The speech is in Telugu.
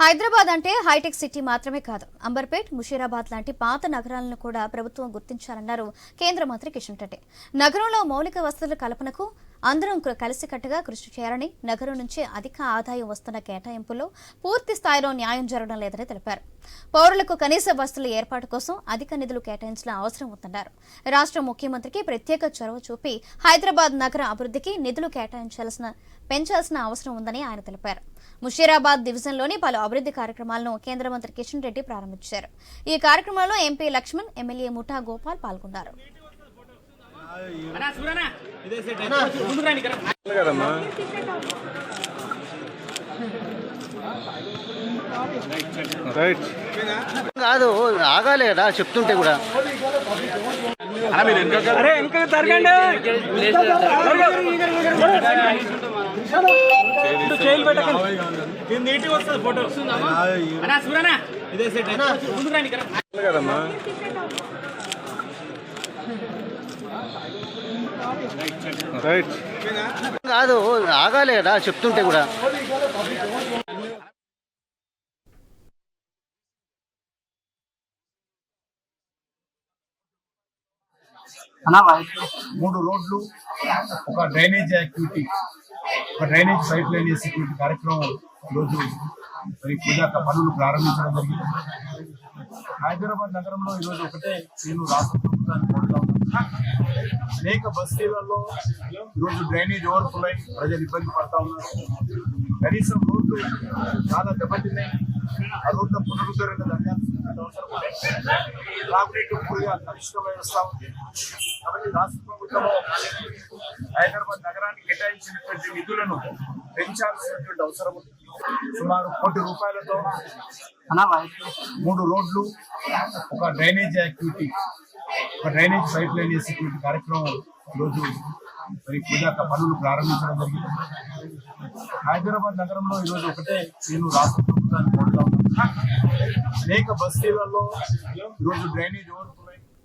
హైదరాబాద్ అంటే హైటెక్ సిటీ మాత్రమే కాదు. అంబర్పేట్ ముషీరాబాద్ లాంటి పాత నగరాలను కూడా ప్రభుత్వం గుర్తించాలన్నారు కేంద్ర మంత్రి కిషన్ రెడ్డి. నగరంలో మౌలిక వసతుల కల్పనకు అందరం కలిసికట్టుగా కృషి చేయాలని నగరం నుంచి అధిక ఆదాయం వస్తున్న కేటాయింపుల్లో పూర్తి స్థాయిలో న్యాయం జరగడం లేదని తెలిపారు. పౌరులకు కనీస వసతుల ఏర్పాటు కోసం అధిక నిధులు కేటాయించిన అవసరం ఉందన్నారు. రాష్ట్ర ముఖ్యమంత్రికి ప్రత్యేక చొరవ చూపి హైదరాబాద్ నగర అభివృద్ధికి నిధులు కేటాయించాల్సిన పెంచాల్సిన అవసరం ఉందని ఆయన తెలిపారు. ముషీరాబాద్ డివిజన్లోని పలు అభివృద్ధి కార్యక్రమాలను కేంద్ర మంత్రి కిషన్ రెడ్డి ప్రారంభించారు. ఈ కార్యక్రమంలో ఎంపీ లక్ష్మణ్ ఎమ్మెల్యే ముఠా గోపాల్ పాల్గొన్నారు. కదమ్మా. రైట్. కాదు ఆగాలి కదా చెప్తుంటే కూడా. అరే ఇంకా జరగండి చేయిలు పెట్టకండి. ఇది నీట్గా వస్తుంది ఫోటో. ఇదే సెట్ కదమ్మా. కాదు ఆగాలి కదా చెప్తుంటే కూడా మూడు రోడ్లు ఒక డ్రైనేజ్ యాక్టివిటీ ఒక డ్రైనేజ్ పైప్ లైన్ వేసేటువంటి కార్యక్రమం ఈరోజు మరి పూజాక పనులు ప్రారంభించడం జరిగింది హైదరాబాద్ నగరంలో ఈరోజు ఒకటే నేను రాష్ట్ర ప్రభుత్వాన్ని కోరుతా. అనేక బస్తీలలో ఈరోజు డ్రైనేజ్ ఓవర్ఫ్లో అయి ప్రజలు ఇబ్బంది పడతా ఉన్నారు. కనీసం రోడ్లు చాలా దెబ్బతిన్నాయి. ఆ రోడ్ల పునరుద్ధరణ తాగునీటి పూర్తిగా కలుషితమై వస్తా ఉంది. కాబట్టి రాష్ట్ర ప్రభుత్వము హైదరాబాద్ నగరానికి కేటాయించినటువంటి నిధులను పెంచాల్సినటువంటి అవసరం ఉంది. సుమారు కోటి రూపాయలతో మూడు రోడ్లు ఒక డ్రైనేజ్ యాక్టివిటీ ఒక డ్రైనేజ్ పైప్ లైన్ వేసేటువంటి కార్యక్రమం ఈరోజు మరి పూజాక పనులు ప్రారంభించడం జరిగింది. హైదరాబాద్ నగరంలో ఈరోజు ఒకటే నేను రాష్ట్ర ప్రభుత్వాన్ని కోరుతా ఉన్నాను. అనేక బస్తీలలో ఈరోజు డ్రైనేజ్ ఓవర్ఫ్లో